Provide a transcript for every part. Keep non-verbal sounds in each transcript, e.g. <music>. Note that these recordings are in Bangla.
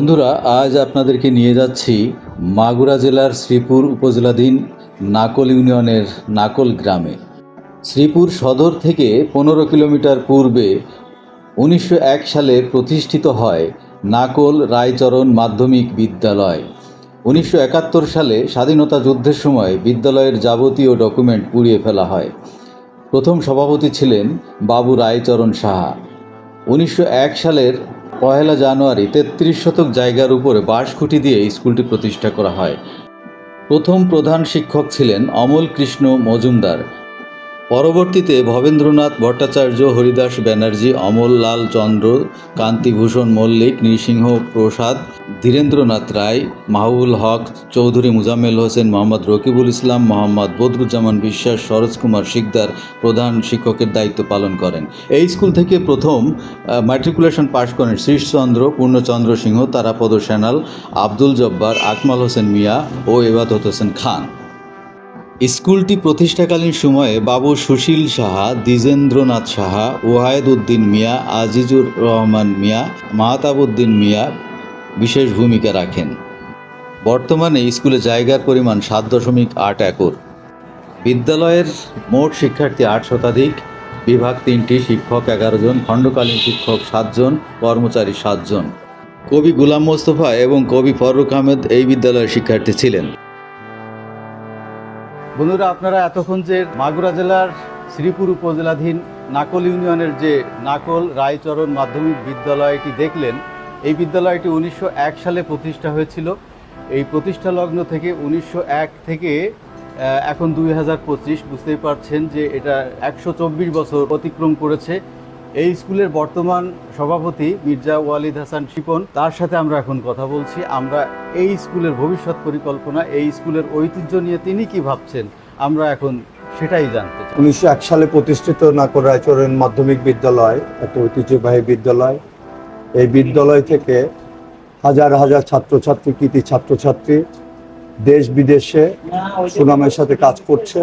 বন্ধুরা, আজ আপনাদেরকে নিয়ে যাচ্ছি মাগুরা জেলার শ্রীপুর উপজেলাধীন নাকল ইউনিয়নের নাকল গ্রামে। শ্রীপুর সদর থেকে পনেরো কিলোমিটার পূর্বে উনিশশো এক সালে প্রতিষ্ঠিত হয় নাকল রায়চরণ মাধ্যমিক বিদ্যালয়। উনিশশো একাত্তর সালে স্বাধীনতা যুদ্ধের সময় বিদ্যালয়ের যাবতীয় ডকুমেন্ট পুড়িয়ে ফেলা হয়। প্রথম সভাপতি ছিলেন বাবু রায়চরণ সাহা। উনিশশো এক সালের পহেলা জানুয়ারি তেত্রিশ শতক জায়গার উপরে বাঁশ খুঁটি দিয়ে স্কুলটি প্রতিষ্ঠা করা হয়। প্রথম প্রধান শিক্ষক ছিলেন অমল কৃষ্ণ মজুমদার। পরবর্তীতে ভবেন্দ্রনাথ ভট্টাচার্য, হরিদাস ব্যানার্জি, অমললাল চন্দ্র, কান্তিভূষণ মল্লিক, নৃসিংহ প্রসাদ, ধীরেন্দ্রনাথ রায়, মাহবুল হক, চৌধুরী মুজাম্মেল হোসেন, মোহাম্মদ রকিবুল ইসলাম, মোহাম্মদ বদরুজ্জামান বিশ্বাস, সরোজ কুমার শিকদার প্রধান শিক্ষকের দায়িত্ব পালন করেন। এই স্কুল থেকে প্রথম ম্যাট্রিকুলেশন পাশ করেন শ্রীশচন্দ্র, পূর্ণচন্দ্র সিংহ, তারাপদ সেনাল, আব্দুল জব্বার, আকমাল হোসেন মিয়া ও এবাদত হোসেন খান। স্কুলটি প্রতিষ্ঠাকালীন সময়ে বাবু সুশীল সাহা, দ্বিজেন্দ্রনাথ সাহা ওয়াহেদ উদ্দিন মিয়া, আজিজুর রহমান মিয়া মাহতাবুদ্দিন মিয়া বিশেষ ভূমিকা রাখেন। বর্তমানে স্কুলে জায়গার পরিমাণ সাত দশমিক আট একর। বিদ্যালয়ের মোট শিক্ষার্থী আট শতাধিক, বিভাগ তিনটি, শিক্ষক এগারো জন, খণ্ডকালীন শিক্ষক সাতজন কর্মচারী সাতজন কবি গুলাম মোস্তফা এবং কবি ফররুখ আহমেদ এই বিদ্যালয়ের শিক্ষার্থী ছিলেন। বন্ধুরা, আপনারা এতক্ষণ যে মাগুরা জেলার শ্রীপুর উপজেলাধীন নাকল ইউনিয়নের যে নাকল রায়চরণ মাধ্যমিক বিদ্যালয়টি দেখলেন, এই বিদ্যালয়টি উনিশশো এক সালে প্রতিষ্ঠা হয়েছিল। এই প্রতিষ্ঠা লগ্ন থেকে উনিশশো এক থেকে এখন দুই হাজার পঁচিশ, বুঝতেই পারছেন যে এটা একশো চব্বিশ বছর অতিক্রম করেছে। এই স্কুলের বর্তমান সভাপতি মির্জা ওয়ালিদ হাসান শিপন, তার সাথে আমরা এখন কথা বলছি। আমরা এই স্কুলের ভবিষ্যৎ পরিকল্পনা, এই স্কুলের ঐতিহ্য নিয়ে তিনি কি ভাবছেন, আমরা এখন সেটাই জানতে চাই। উনিশশো এক সালে প্রতিষ্ঠিত নাকর রায়চরণ মাধ্যমিক বিদ্যালয়, একটা ঐতিহ্যবাহী বিদ্যালয়। এই বিদ্যালয় থেকে হাজার হাজার ছাত্রছাত্রী, কৃতি ছাত্রছাত্রী দেশ বিদেশে সুনামের সাথে কাজ করছে।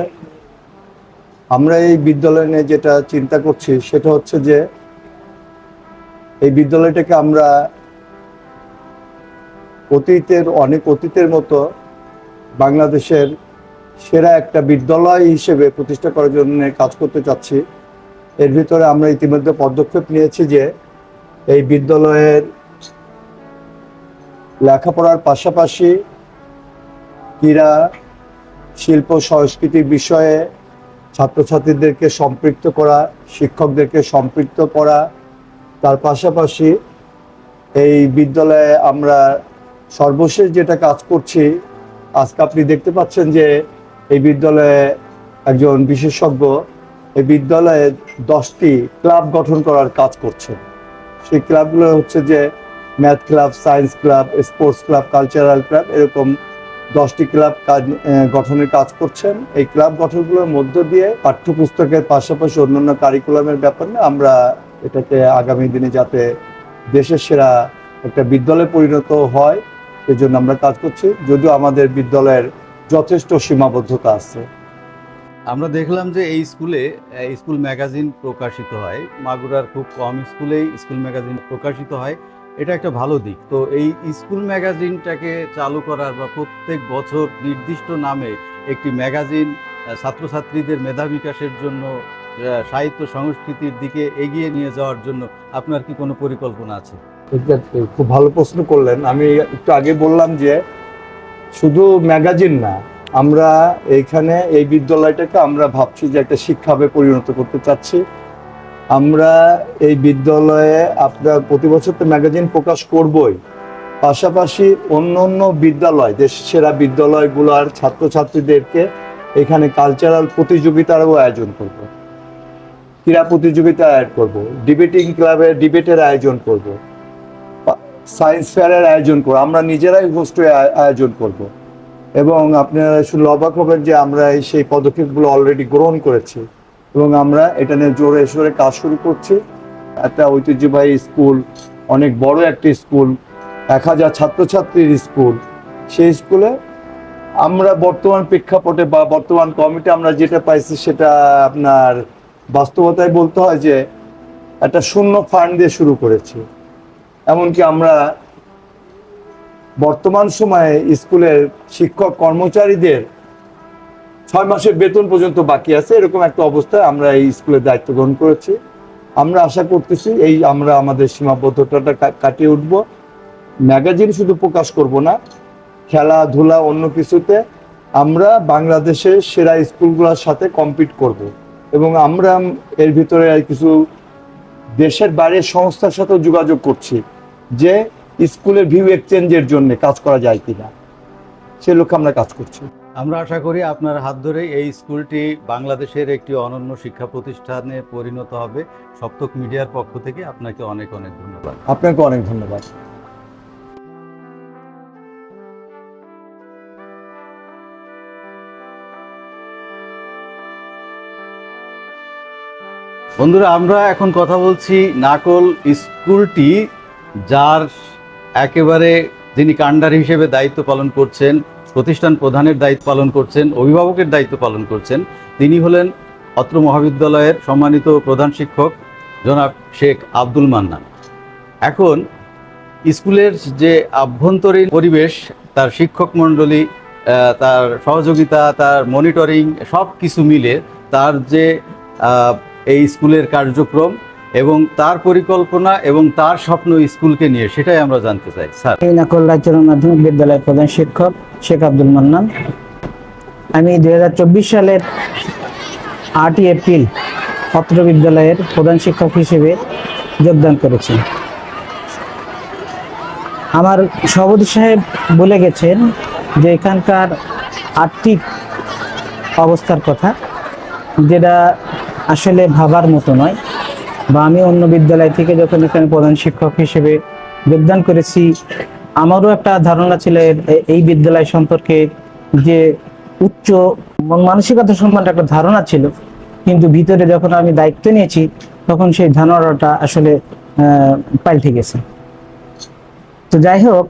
আমরা এই বিদ্যালয় নিয়ে যেটা চিন্তা করছি, সেটা হচ্ছে যে এই বিদ্যালয়টাকে আমরা অতীতের, অনেক অতীতের মতো বাংলাদেশের সেরা একটা বিদ্যালয় হিসেবে প্রতিষ্ঠা করার জন্য কাজ করতে চাচ্ছি। এর ভিতরে আমরা ইতিমধ্যে পদক্ষেপ নিয়েছি যে এই বিদ্যালয়ের লেখাপড়ার পাশাপাশি ক্রীড়া, শিল্প, সংস্কৃতির বিষয়ে ছাত্রছাত্রীদেরকে সম্পৃক্ত করা, শিক্ষকদেরকে সম্পৃক্ত করা। তার পাশাপাশি এই বিদ্যালয়ে আমরা সর্বশেষ যেটা কাজ করছি, আজকে আপনি দেখতে পাচ্ছেন যে এই বিদ্যালয়ে একজন বিশেষজ্ঞ এই বিদ্যালয়ে দশটি ক্লাব গঠন করার কাজ করছে। সেই ক্লাবগুলো হচ্ছে যে math club, science club, sports club, cultural club, এরকম দশটি ক্লাব কাজ গঠনের কাজ করছেন। এই ক্লাব গঠনগুলোর মধ্য দিয়ে পাঠ্যপুস্তকের পাশাপাশি অন্যান্য কারিকুলামের ব্যাপার না আমরা এটাকে আগামী দিনে যাতে দেশের সেরা একটা বিদ্যালয়ে পরিণত হয় এই জন্য আমরা কাজ করছি। যদিও আমাদের বিদ্যালয়ের যথেষ্ট সীমাবদ্ধতা আছে। আমরা দেখলাম যে এই স্কুলে স্কুল ম্যাগাজিন প্রকাশিত হয়। মাগুরার খুব কম স্কুলেই স্কুল ম্যাগাজিন প্রকাশিত হয়। এটা একটা ভালো দিক। তো এই স্কুল ম্যাগাজিনটাকে চালু করার বা প্রত্যেক বছর নির্দিষ্ট নামে একটি ম্যাগাজিন ছাত্রছাত্রীদের মেধা বিকাশের জন্য সাহিত্য সংস্কৃতির দিকে এগিয়ে নিয়ে যাওয়ার জন্য আপনার কি কোনো পরিকল্পনা আছে? খুব ভালো প্রশ্ন করলেন। আমি একটু আগে বললাম যে শুধু ম্যাগাজিন না, আমরা এইখানে এই বিদ্যালয়টাকে আমরা ভাবছি যে একটা শিক্ষাবে পরিণত করতে চাচ্ছি। আমরা এই বিদ্যালয়ে আপনার প্রতি বছর তো ম্যাগাজিন প্রকাশ করবই। পাশাপাশি অন্য অন্য বিদ্যালয় দেশের সেরা বিদ্যালয়গুলোর ছাত্রছাত্রীদেরকে এখানে কালচারাল প্রতিযোগিতারও আয়োজন করব। ক্রীড়া প্রতিযোগিতা আয়োজন করব ডিবেটিং ক্লাবের ডিবেটের আয়োজন করব সায়েন্স ফেয়ারের আয়োজন করব, আমরা নিজেরাই হোস্ট আয়োজন করব। এবং আপনারা শুনলে অবাক হবেন যে আমরা এই সেই পদক্ষেপগুলো অলরেডি গ্রহণ করেছি। এবং আমরা এটা নিয়ে জোরে সোরে কাজ শুরু করছি। একটা ঐতিহ্যবাহী স্কুল, অনেক বড় একটি স্কুল, এক হাজার ছাত্রছাত্রীর স্কুল। সেই স্কুলে আমরা বর্তমান প্রেক্ষাপটে বা বর্তমান কমিটি আমরা যেটা পাইছি সেটা আপনার বাস্তবতায় বলতে হয় যে একটা শূন্য ফান্ড দিয়ে শুরু করেছি। এমনকি আমরা বর্তমান সময়ে স্কুলের শিক্ষক কর্মচারীদের ছয় মাসের বেতন পর্যন্ত বাকি আছে, এরকম একটা অবস্থায় আমরা এই স্কুলের দায়িত্ব গ্রহণ করেছি। আমরা আশা করতেছি এই আমরা আমাদের সীমাবদ্ধতাটা কাটিয়ে উঠব। ম্যাগাজিন শুধু প্রকাশ করব না, খেলাধুলা, অন্য কিছুতে আমরা বাংলাদেশের সেরা স্কুলগুলোর সাথে কম্পিট করব এবং আমরা এর ভিতরে কিছু দেশের বাইরের সংস্থার সাথে যোগাযোগ করছি যে স্কুলের ভিউ এক্সচেঞ্জের জন্য কাজ করা যায় কিনা, সে লক্ষ্যে আমরা কাজ করছি। আমরা আশা করি আপনার হাত ধরে এই স্কুলটি বাংলাদেশের একটি অনন্য শিক্ষা প্রতিষ্ঠানে পরিণত হবে। সপ্তক মিডিয়ার পক্ষ থেকে আপনাকে অনেক অনেক ধন্যবাদ। আপনাকে অনেক ধন্যবাদ। বন্ধুরা আমরা এখন কথা বলছি নাকল স্কুলটি যার একেবারে যিনি কাণ্ডার হিসেবে দায়িত্ব পালন করছেন প্রতিষ্ঠান প্রধানের দায়িত্ব পালন করছেন, অভিভাবকের দায়িত্ব পালন করছেন। তিনি হলেন অত্র মহাবিদ্যালয়ের সম্মানিত প্রধান শিক্ষক জনাব শেখ আব্দুল মান্নান। এখন স্কুলের যে আভ্যন্তরীণ পরিবেশ, তার শিক্ষক মণ্ডলী তার সহযোগিতা, তার মনিটরিং সব কিছু মিলে তার যে এই স্কুলের কার্যক্রম এবং তার পরিকল্পনা এবং তার স্বপ্ন স্কুলকে নিয়ে, সেটাই আমরা জানতে চাই, স্যার। এই নাকল রাজ্যের মাধ্যমিক বিদ্যালয়ের প্রধান শিক্ষক শেখ আব্দুল মান্নান। আমি দু হাজার চব্বিশ সালের আটই এপ্রিল অত্র বিদ্যালয়ের প্রধান শিক্ষক হিসেবে যোগদান করেছি। আমার সভাপতি সাহেব বলে গেছেন যে এখানকার আর্থিক অবস্থার কথা, যেটা আসলে ভাবার মতো নয়। বা আমি অন্য বিদ্যালয় থেকে যখন এখানে প্রধান শিক্ষক হিসেবে যোগদান করেছি, আমারও একটা ধারণা ছিল এই বিদ্যালয় সম্পর্কে যে উচ্চ মানসিকতা সম্পর্কে একটা ধারণা ছিল। কিন্তু ভিতরে যখন আমি দায়িত্ব নিয়েছি, তখন সেই ধারণাটা আসলে পাল্টে গেছে। তো যাই হোক,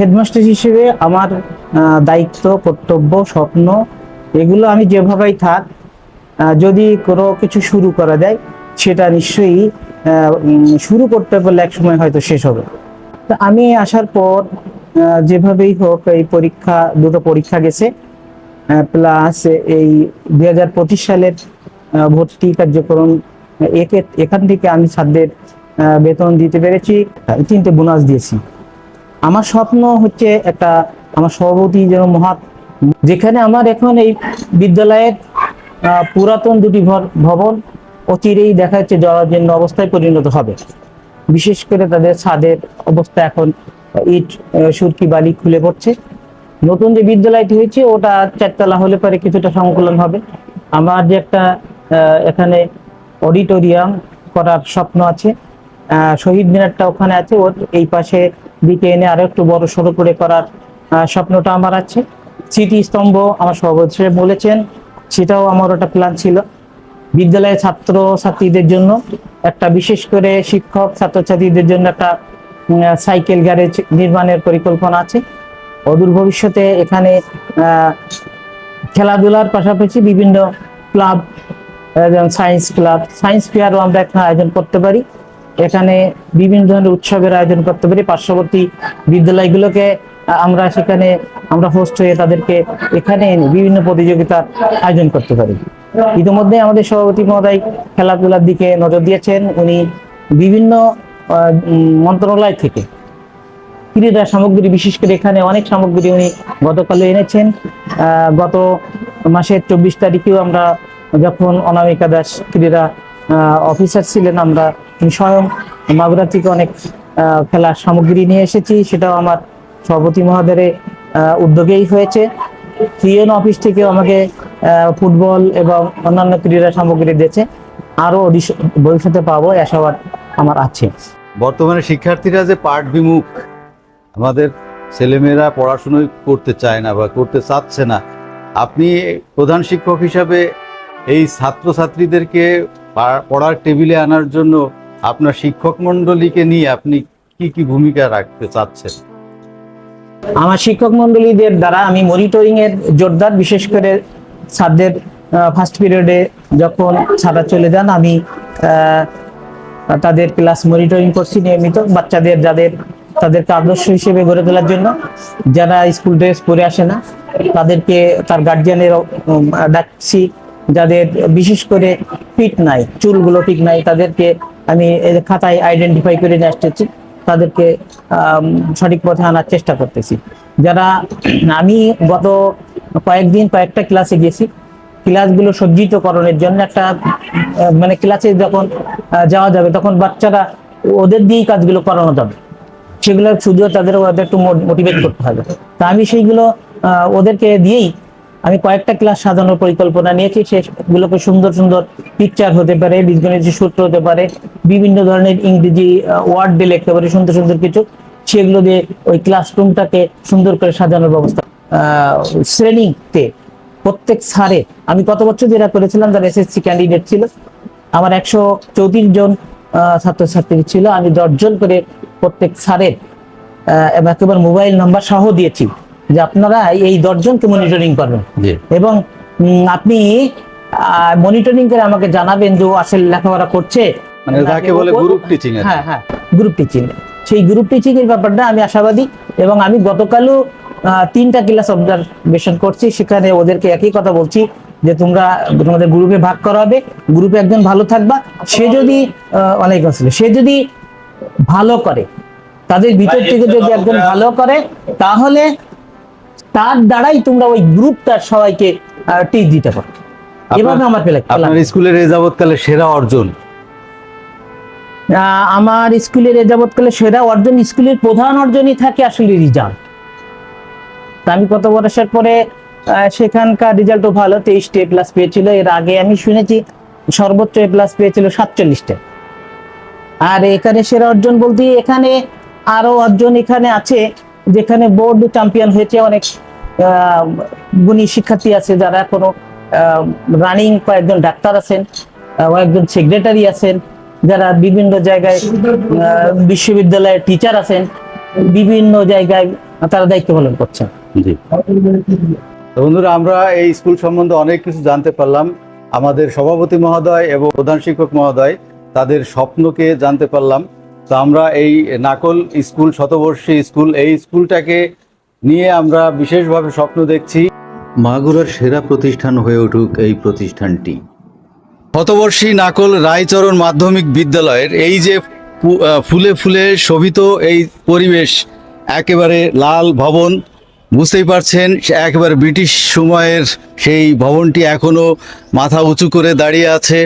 হেডমাস্টার হিসেবে আমার দায়িত্ব, কর্তব্য, স্বপ্ন, এগুলো আমি যেভাবেই থাক যদি কোনো কিছু শুরু করা যায় সেটা নিশ্চয়ই শুরু করতে পারলে এক সময় হয়তো শেষ হবে। তো আমি আসার পর যেভাবেই হোক এই পরীক্ষা, দুটো পরীক্ষা গেছে প্লাস এই দুই হাজার পঁচিশ সালের ভর্তি কার্যক্রম, একে, এখান থেকে আমি ছাত্রদের বেতন দিতে পেরেছি, তিনটে বোনাস দিয়েছি। আমার স্বপ্ন হচ্ছে একটা, আমার সভাপতি যেন মহাত যেখানে আমার এখন এই বিদ্যালয়ের পুরাতন দুটি ভবন অচিরেই দেখা যাচ্ছে জরাজীর্ণ অবস্থায় পরিণত হবে। বিশেষ করে তাদের ছাদের অবস্থা এখন ইট সুরকি, বালি খুলে পড়ছে। নতুন যে বিদ্যালয়টি হয়েছে, ওটা চারতলা হলে পরে কিছুটা সংকুলন হবে। আমার যে একটা এখানে অডিটোরিয়াম করার স্বপ্ন আছে শহীদ মিনারটা ওখানে আছে। ওর এই পাশে দিকে এনে আরও একটু বড় সড়ো করে করার স্বপ্নটা আমার আছে। স্মৃতি স্তম্ভ আমার সভাপতি বলেছেন, সেটাও আমার ওটা প্ল্যান ছিল। বিদ্যালয়ের ছাত্র ছাত্রীদের জন্য একটা বিশেষ করে শিক্ষক ছাত্রছাত্রীদের জন্য একটা সাইকেল গ্যারেজ নির্মাণের পরিকল্পনা আছে। অদূর ভবিষ্যতে এখানে খেলাধুলার পাশাপাশি বিভিন্ন ক্লাব সায়েন্স ক্লাব, সায়েন্স ফেয়ারও আমরা এখানে আয়োজন করতে পারি। এখানে বিভিন্ন ধরনের উৎসবের আয়োজন করতে পারি। পার্শ্ববর্তী বিদ্যালয়গুলোকে আমরা সেখানে আমরা হোস্ট হয়ে তাদেরকে এখানে এনে বিভিন্ন প্রতিযোগিতার আয়োজন করতে পারি। ইতিমধ্যে আমাদের সভাপতি মহোদয় খেলাধুলার দিকে নজর দিয়েছেন। উনি বিভিন্ন মন্ত্রণালয় থেকে ক্রীড়া সামগ্রী বিশেষ করে এখানে অনেক সামগ্রী উনি গতকালে এনেছেন। গত মাসের চব্বিশ তারিখেও আমরা যখন অনামিকা দাস ক্রীড়া অফিসার ছিলেন আমরা স্বয়ং মাগুরা থেকে অনেক খেলার সামগ্রী নিয়ে এসেছি। সেটাও আমার সভাপতি মহোদয়ের আহ, উদ্যোগেই হয়েছে। সিএন অফিস থেকেও আমাকে ফুটবল এবং অন্যান্য ক্রীড়া সামগ্রী দিয়েছে। আরও ভবিষ্যতে পাবো আশাবাদ আমার আছে। বর্তমানে শিক্ষার্থীরা যে পাঠ বিমুখ আমাদের ছেলেমেয়েরা পড়াশুনোই করতে চায় না বা করতে চাচ্ছে না আপনি প্রধান শিক্ষক হিসাবে এই ছাত্রছাত্রীদেরকে পড়ার টেবিলে আনার জন্য আপনার শিক্ষক মণ্ডলীকে নিয়ে আপনি কি কি ভূমিকা রাখতে চাচ্ছেন? আমার শিক্ষক মন্ডলীদের দ্বারা আমি মনিটরিং এর জোরদার বিশেষ করে ছাত্রদের ফার্স্ট পিরিয়ডে যখন ছাত্র চলে যান, আমি তাদের ক্লাস মনিটরিং করছি নিয়মিত, বাচ্চাদের যাদের, তাদেরকে আদর্শ হিসেবে গড়ে তোলার জন্য। যারা স্কুল ড্রেস পরে আসে না, তাদেরকে তার গার্জিয়ানের ডাকছি, যাদের বিশেষ করে ফিট নাই, চুলগুলো ঠিক নাই, তাদেরকে আমি খাতায় আইডেন্টিফাই করে নিয়ে আসতেছি, তাদেরকে সঠিক পথে আনার চেষ্টা করতেছি। যারা, আমি গত কয়েকদিন কয়েকটা ক্লাসে গেছি। ক্লাসগুলো সজ্জিতকরণের জন্য একটা মানে ক্লাসে যখন যাওয়া যাবে তখন বাচ্চারা ওদের দিয়েই কাজগুলো করানো যাবে। সেগুলো শুধু তাদের ওদের একটু মোটিভেট করতে হবে। তা আমি সেইগুলো ওদেরকে দিয়েই আমি কয়েকটা ক্লাস সাজানোর পরিকল্পনা নিয়েছি। সেগুলোকে সুন্দর সুন্দর পিকচার হতে পারে বীজগণিত সূত্র হতে পারে, বিভিন্ন ধরনের ইংরেজি ওয়ার্ড দিয়ে লিখতে পারে, সুন্দর সুন্দর কিছু। সেগুলো দিয়ে ওই ক্লাসরুমটাকে সুন্দর করে সাজানোর ব্যবস্থা শ্রেণীতে প্রত্যেক সারে আমি কত বছর যেটা করেছিলাম যারা এসএসসি ক্যান্ডিডেট ছিল। আমার একশো চৌত্রিশ জন ছাত্রছাত্রী ছিল। আমি দশজন করে প্রত্যেক এবং একেবারে মোবাইল নাম্বার সহ দিয়েছি যে আপনারা এই দশজনকে মনিটরিং করবেন। এবং আপনি মনিটরিং করে আমাকে জানাবেন যে ও আসলে লেখাপড়া করছে। মানে যাকে বলে গ্রুপ টিচিং হ্যাঁ হ্যাঁ গ্রুপ টিচিং সেই গ্রুপ টিচিং এর ব্যাপারটা আমি আশাবাদী এবং আমি গতকালও তিনটা ক্লাস অবজারভেশন করছি। সেখানে ওদেরকে একই কথা বলছি যে তোমরা তোমাদের গ্রুপে ভাগ করা হবে গ্রুপে একজন ভালো থাকবা। সে যদি অনেক আসলে সে যদি ভালো করে তাদের ভিতর থেকে যদি একজন ভালো করে তাহলে তার দ্বারাই তোমরা ওই গ্রুপটার সবাইকে টিচ দিতে পারো। এভাবে আমার পেলে আপনার স্কুলের এ যাবৎকালে সেরা অর্জন? আমার স্কুলের এ সেরা অর্জন স্কুলের প্রধান অর্জনই থাকে আসলে রেজাল্ট। আমি কত বয়সের পরে সেখানকার রেজাল্টও ভালো, তেইশটা এ প্লাস পেয়েছিল। এর আগে আমি শুনেছি সর্বোচ্চ এ প্লাস পেয়েছিল সাতচল্লিশটা। আর এখানে সেরা অর্জন বলতে এখানে আরও অর্জন এখানে আছে, যেখানে বোর্ড চ্যাম্পিয়ন হয়েছে অনেক গুণী শিক্ষার্থী আছে যারা কোনো রানিং কয়েকজন ডাক্তার আছেন কয়েকজন সেক্রেটারি আছেন, যারা বিভিন্ন জায়গায় বিশ্ববিদ্যালয়ের টিচার আছেন, বিভিন্ন জায়গায় তারা দায়িত্ব পালন করছেন। জি। বন্ধুরা আমরা এই স্কুল সম্বন্ধে অনেক কিছু জানতে পারলাম। আমাদের সভাপতি মহোদয় এবং প্রধান শিক্ষক মহোদয় তাদের স্বপ্নকে জানতে পারলাম। তো আমরা এই নাকল স্কুল শতবর্ষী স্কুল এই স্কুলটাকে নিয়ে আমরা বিশেষভাবে স্বপ্ন দেখছি। মাগুরার সেরা প্রতিষ্ঠান হয়ে উঠুক এই প্রতিষ্ঠানটি। শতবর্ষী নাকল রায়চরণ মাধ্যমিক বিদ্যালয়ের এই যে ফুলে ফুলে শোভিত এই পরিবেশ একেবারে লাল ভবন বুঝতেই পারছেন, একেবারে ব্রিটিশ সময়ের সেই ভবনটি এখনও মাথা উঁচু করে দাঁড়িয়ে আছে।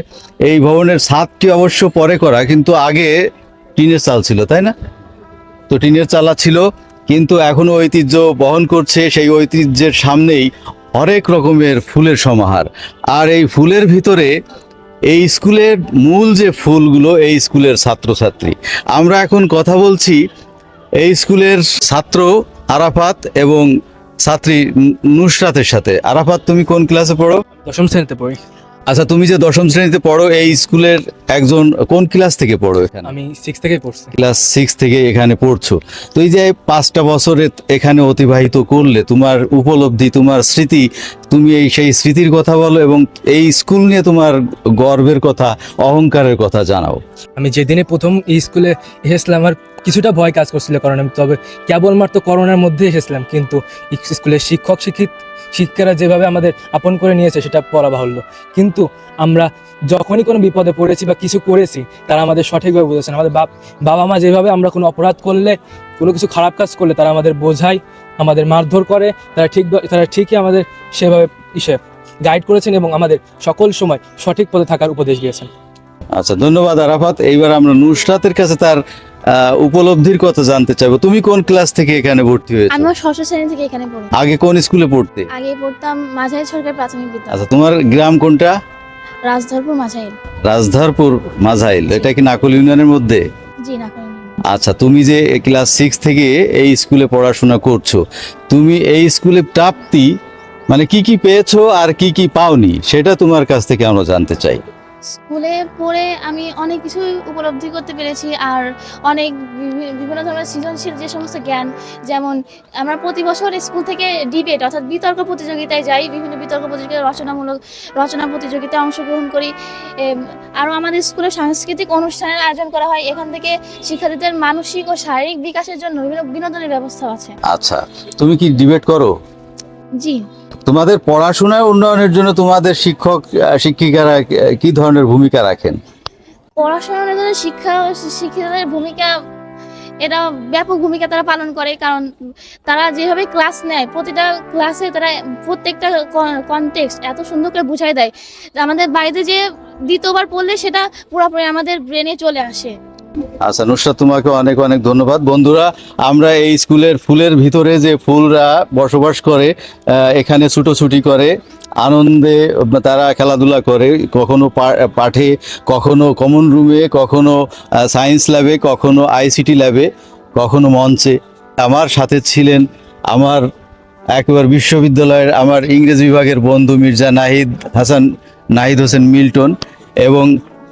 এই ভবনের ছাদটি অবশ্য পরে করা, কিন্তু আগে টিনের চাল ছিল, তাই না? তো টিনের চালা ছিল, কিন্তু এখনও ঐতিহ্য বহন করছে সেই ঐতিহ্যের সামনেই হরেক রকমের ফুলের সমাহার। আর এই ফুলের ভিতরে এই স্কুলের মূল যে ফুলগুলো, এই স্কুলের ছাত্রছাত্রী। আমরা এখন কথা বলছি, এই স্কুলের ছাত্র আরাফাত এবং ছাত্রী নুসরাতের সাথে। আরাফাত তুমি কোন ক্লাসে পড়ো? দশম শ্রেণীতে পড়ি। আচ্ছা তুমি যে দশম শ্রেণীতে পড়ো এই স্কুলের একজন কোন ক্লাস থেকে পড়ো এখানে? আমি সিক্স থেকে পড়ছি। ক্লাস সিক্স থেকে এখানে পড়ছো। তো এই যে পাঁচটা বছরে এখানে অতিবাহিত করলে তোমার উপলব্ধি তোমার স্মৃতি তুমি এই সেই স্মৃতির কথা বলো এবং এই স্কুল নিয়ে তোমার গর্বের কথা অহংকারের কথা জানাও। আমি যেদিনে প্রথম এই স্কুলে এসেছিলাম আমার কিছুটা ভয় কাজ করছিল করোনা তবে কেবলমাত্র করোনার মধ্যে এসেছিলাম, কিন্তু স্কুলের শিক্ষক, শিক্ষিত শিক্ষারা যেভাবে আমাদের আপন করে নিয়েছে, সেটা পড়া বাহুল্য। কিন্তু আমরা যখনই কোনো বিপদে পড়েছি বা কিছু করেছি, তারা আমাদের সঠিকভাবে বুঝেছেন। আমাদের বাপ বাবা মা যেভাবে আমরা কোনো অপরাধ করলে, কোনো কিছু খারাপ কাজ করলে, তারা আমাদের বোঝায়, আমাদের মারধর করে, তারা ঠিক তারা ঠিকই আমাদের সেভাবে ইসে গাইড করেছেন এবং আমাদের সকল সময় সঠিক পথে থাকার উপদেশ দিয়েছেন। আচ্ছা ধন্যবাদ আরাফাত। এইবার আমরা নুসরাতের কাছে তার উপলব্ধির কথা জানতে চাইব। তুমি কোন ক্লাস থেকে এখানে ভর্তি হয়েছো? আমিও ষষ্ঠ শ্রেণি থেকে এখানে পড়ি। আগে কোন স্কুলে পড়তে? আগে পড়তাম মাঝারি সরকারি প্রাথমিক বিদ্যালয়। আচ্ছা তোমার গ্রাম কোনটা? রাজধরপুর মাঝাইল রাজধারপুর মাঝাইল এটা কি নাকুল ইউনিয়নের মধ্যে? জি না আচ্ছা তুমি যে ক্লাস সিক্স থেকে এই স্কুলে পড়াশোনা করছ তুমি এই স্কুলে প্রাপ্তি মানে কি কি পেয়েছ আর কি কি পাওনি সেটা তোমার কাছ থেকে আমরা জানতে চাই। স্কুলে পড়ে আমি অনেক কিছুই উপলব্ধি করতে পেরেছি আর অনেক বিভি- বিভিন্ন ধরনের সৃজনশীল যে সমস্ত জ্ঞান যেমন আমরা প্রতি বছর স্কুল থেকে ডিবেট অর্থাৎ বিতর্ক প্রতিযোগিতায় যাই বিভিন্ন বিতর্ক প্রতিযোগিতায় রচনামূলক রচনা প্রতিযোগিতায় অংশগ্রহণ করি। আরও আমাদের স্কুলে সাংস্কৃতিক অনুষ্ঠানের আয়োজন করা হয়। এখান থেকে শিক্ষার্থীদের মানসিক ও শারীরিক বিকাশের জন্য বিভিন্ন বিনোদনের ব্যবস্থা আছে। আচ্ছা তুমি কি ডিবেট করো? জি। তোমাদের পড়াশোনায় উন্নয়নের জন্য তোমাদের শিক্ষক শিক্ষিকারা কি ধরনের ভূমিকা রাখেন? পড়াশোনার জন্য শিক্ষা, শিক্ষিকাদের ভূমিকা, এটা ব্যাপক ভূমিকা তারা পালন করে, কারণ তারা যেভাবে ক্লাস নেয়, প্রতিটা ক্লাসে তারা প্রত্যেকটা কনটেক্সট এত সুন্দর করে বুঝাই দেয়। আমাদের বাড়িতে যে দ্বিতীয়বার পড়লে সেটা পুরোপুরি আমাদের ব্রেনে চলে আসে। আচ্ছা নুসরাত, তোমাকে অনেক অনেক ধন্যবাদ। বন্ধুরা, আমরা এই স্কুলের ফুলের ভিতরে যে ফুলরা বসবাস করে এখানে ছুটোছুটি করে, আনন্দে তারা খেলাধুলা করে, কখনো পাঠে, কখনো কমন রুমে কখনো সায়েন্স ল্যাবে কখনো আইসিটি ল্যাবে কখনো মঞ্চে। আমার সাথে ছিলেন আমার একবার বিশ্ববিদ্যালয়ের আমার ইংরেজি বিভাগের বন্ধু মির্জা নাহিদ হাসান, নাহিদ হোসেন মিল্টন এবং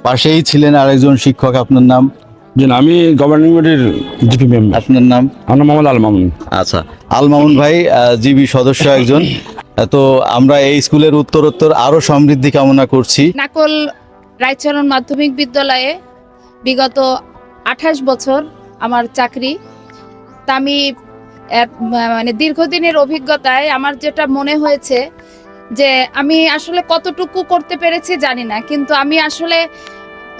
পাশেই ছিলেন আরেকজন শিক্ষক, আপনার নাম? জি না, আমি গভর্নিং বডির জিপি মেম্বার আপনার নাম? আমার মোহাম্মদ আল মামুন আচ্ছা আল মামুন ভাই জিবি সদস্য একজন। তো আমরা এই স্কুলের উত্তরোত্তর আরও সমৃদ্ধি কামনা করছি। নাকল রায়চরণ মাধ্যমিক বিদ্যালয়ে বিগত আঠাশ বছর আমার চাকরি। তা আমি এক- মানে দীর্ঘদিনের অভিজ্ঞতায় আমার যেটা মনে হয়েছে যে আমি আসলে কতটুকু করতে পেরেছি জানি না কিন্তু আমি আসলে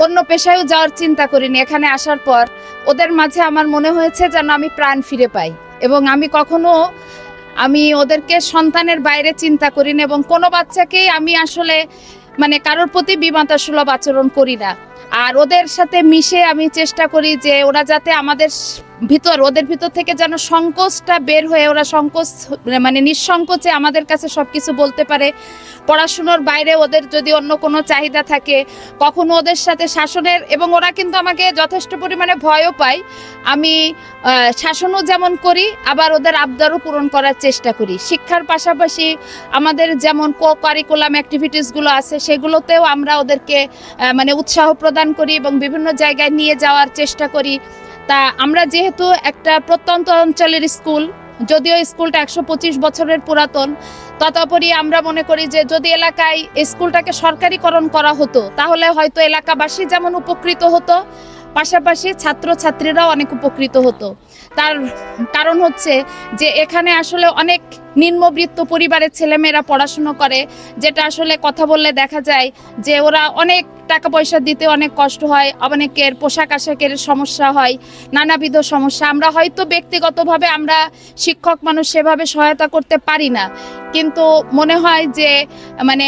অন্য পেশায়ও যাওয়ার চিন্তা করিনি। এখানে আসার পর ওদের মাঝে আমার মনে হয়েছে যেন আমি প্রাণ ফিরে পাই এবং আমি কখনো আমি ওদেরকে সন্তানের বাইরে চিন্তা করি না এবং কোনো বাচ্চাকেই আমি আসলে মানে কারোর প্রতি বিমাতা সুলভ আচরণ করি না। আর ওদের সাথে মিশে আমি চেষ্টা করি যে ওরা যাতে আমাদের ভিতর, ওদের ভিতর থেকে যেন সংকোচটা বের হয়ে ওরা সংকোচ মানে নিঃসংকোচে আমাদের কাছে সব কিছু বলতে পারে। পড়াশুনোর বাইরে ওদের যদি অন্য কোনো চাহিদা থাকে, কখনো ওদের সাথে শাসনের, এবং ওরা কিন্তু আমাকে যথেষ্ট পরিমাণে ভয়ও পায়। আমি শাসনও যেমন করি, আবার ওদের আবদারও পূরণ করার চেষ্টা করি। শিক্ষার পাশাপাশি আমাদের যেমন কো কারিকুলাম অ্যাক্টিভিটিসগুলো আছে, সেগুলোতেও আমরা ওদেরকে মানে উৎসাহ প্রদান করি এবং বিভিন্ন জায়গায় নিয়ে যাওয়ার চেষ্টা করি। তা আমরা যেহেতু একটা প্রত্যন্ত অঞ্চলের স্কুল, যদিও স্কুলটা একশো পঁচিশ বছরের পুরাতন ততপরি আমরা মনে করি যে যদি এলাকায় স্কুলটাকে সরকারিকরণ করা হতো, তাহলে হয়তো এলাকাবাসী যেমন উপকৃত হতো, পাশাপাশি ছাত্রছাত্রীরাও অনেক উপকৃত হতো। তার কারণ হচ্ছে যে এখানে আসলে অনেক নিম্নবৃত্ত পরিবারের ছেলেমেয়েরা পড়াশুনো করে, যেটা আসলে কথা বললে দেখা যায় যে ওরা অনেক টাকা পয়সা দিতে অনেক কষ্ট হয়, অনেকের পোশাক আশাকের সমস্যা হয়, নানাবিধ সমস্যা। আমরা হয়তো ব্যক্তিগতভাবে আমরা শিক্ষক মানুষ সেভাবে সহায়তা করতে পারি না, কিন্তু মনে হয় যে মানে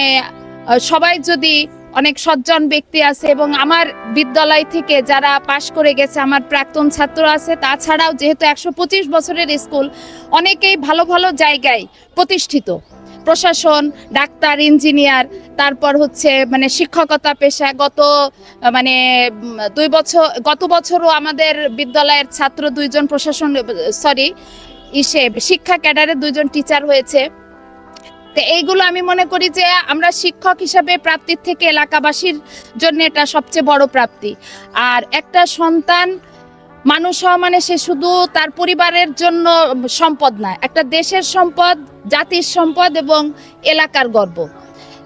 সবাই যদি অনেক সজ্জন ব্যক্তি আছে এবং আমার বিদ্যালয় থেকে যারা পাশ করে গেছে, আমার প্রাক্তন ছাত্র আছে, তাছাড়াও যেহেতু একশো পঁচিশ বছরের স্কুল, অনেকেই ভালো ভালো জায়গায় প্রতিষ্ঠিত। প্রশাসন, ডাক্তার, ইঞ্জিনিয়ার, তারপর হচ্ছে মানে শিক্ষকতা পেশা, গত মানে দুই বছর, গত বছরও আমাদের বিদ্যালয়ের ছাত্র দুইজন প্রশাসন সরি ইসে, শিক্ষা ক্যাডারে দুইজন টিচার হয়েছে। তো এইগুলো আমি মনে করি যে আমরা শিক্ষক হিসাবে প্রাপ্তির থেকে এলাকাবাসীর জন্য এটা সবচেয়ে বড় প্রাপ্তি। আর একটা সন্তান মানুষ হওয়া মানে সে শুধু তার পরিবারের জন্য সম্পদ না, একটা দেশের সম্পদ, জাতির সম্পদ এবং এলাকার গর্ব।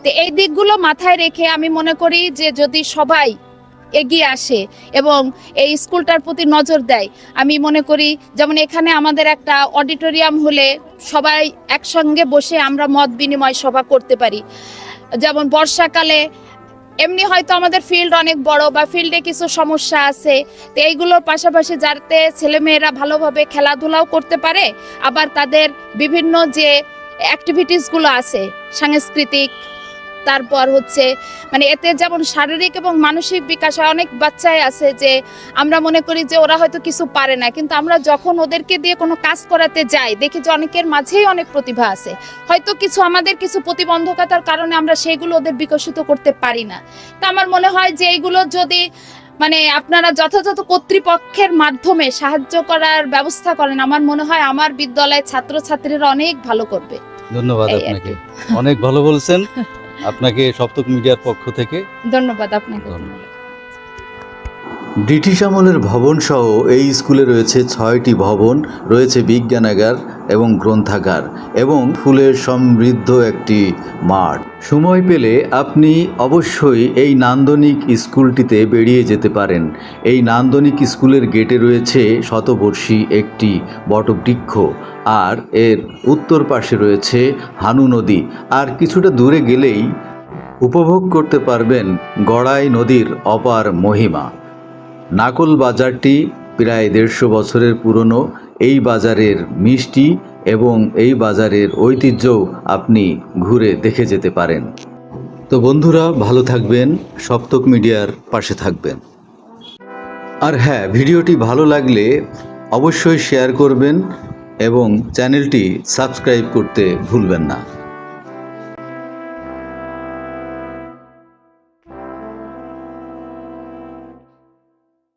তো এই দিকগুলো মাথায় রেখে আমি মনে করি যে যদি সবাই এগিয়ে আসে এবং এই স্কুলটার প্রতি নজর দেয়। আমি মনে করি যেমন এখানে আমাদের একটা অডিটোরিয়াম হলে সবাই একসঙ্গে বসে আমরা মত বিনিময় সভা করতে পারি। যেমন বর্ষাকালে এমনি হয়তো আমাদের ফিল্ড অনেক বড় বা ফিল্ডে কিছু সমস্যা আছে, তো এইগুলোর পাশাপাশি যাতে ছেলেমেয়েরা ভালোভাবে খেলাধুলাও করতে পারে, আবার তাদের বিভিন্ন যে অ্যাক্টিভিটিসগুলো আছে, সাংস্কৃতিক তারপর হচ্ছে মানে এতে যেমন শারীরিক এবং মানসিক বিকাশ হয় অনেক বাচ্চাই আছে যে আমরা মনে করি যে ওরা হয়তো কিছু পারে না কিন্তু আমরা যখন ওদেরকে দিয়ে কোনো কাজ করাতে যাই দেখি যে অনেকের মাঝেই অনেক প্রতিভা আছে। হয়তো কিছু আমাদের কিছু প্রতিবন্ধকতার কারণে আমরা সেগুলো ওদের বিকশিত করতে পারি না। তা আমার মনে হয় যে এইগুলো যদি মানে আপনারা যথাযথ কর্তৃপক্ষের মাধ্যমে সাহায্য করার ব্যবস্থা করেন আমার মনে হয় আমার বিদ্যালয়ের ছাত্রছাত্রীরা অনেক ভালো করবে। ধন্যবাদ আপনাকে। অনেক ভালো বলছেন। <laughs> আপনাকে সপ্তক মিডিয়ার পক্ষ থেকে ধন্যবাদ আপনাকে ধন্যবাদ। ব্রিটিশ আমলের ভবন সহ এই স্কুলে রয়েছে ছয়টি ভবন, রয়েছে বিজ্ঞানাগার এবং গ্রন্থাগার এবং ফুলের সমৃদ্ধ একটি মাঠ। সময় পেলে আপনি অবশ্যই এই নান্দনিক স্কুলটিতে বেরিয়ে যেতে পারেন। এই নান্দনিক স্কুলের গেটে রয়েছে শতবর্ষী একটি বটবৃক্ষ আর এর উত্তর পাশে রয়েছে হানু নদী। আর কিছুটা দূরে গেলেই উপভোগ করতে পারবেন গড়াই নদীর অপার মহিমা। নাকল বাজারটি প্রায় দেড়শো বছরের পুরনো। এই বাজারের মিষ্টি এবং এই বাজারের ঐতিহ্যও আপনি ঘুরে দেখে যেতে পারেন। তো বন্ধুরা, ভালো থাকবেন, সপ্তক মিডিয়ার পাশে থাকবেন। আর হ্যাঁ ভিডিওটি ভালো লাগলে অবশ্যই শেয়ার করবেন এবং চ্যানেলটি সাবস্ক্রাইব করতে ভুলবেন না।